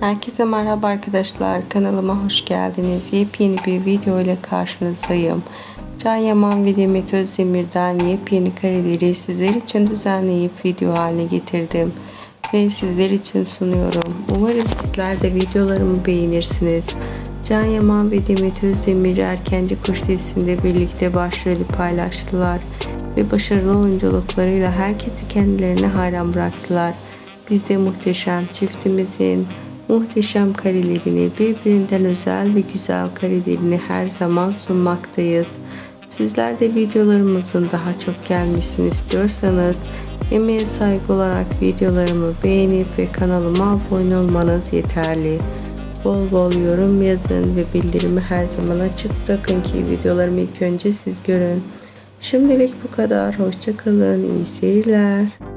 Herkese merhaba arkadaşlar. Kanalıma hoş geldiniz. Yepyeni bir video ile karşınızdayım. Can Yaman ve Demet Özdemir'den yepyeni kareleri sizler için düzenleyip video haline getirdim. Ve sizler için sunuyorum. Umarım sizler de videolarımı beğenirsiniz. Can Yaman ve Demet Özdemir Erkenci Kuş dizisinde birlikte başrolü paylaştılar. Ve başarılı oyunculuklarıyla herkesi kendilerine hayran bıraktılar. Biz de muhteşem çiftimizin muhteşem karelerini birbirinden özel ve güzel karelerini her zaman sunmaktayız. Sizler de videolarımızın daha çok gelmesini istiyorsanız emeğe saygı olarak videolarımı beğenip ve kanalıma abone olmanız yeterli. Bol bol yorum yazın ve bildirimi her zaman açık bırakın ki videolarımı ilk önce siz görün. Şimdilik bu kadar. Hoşçakalın. İyi seyirler.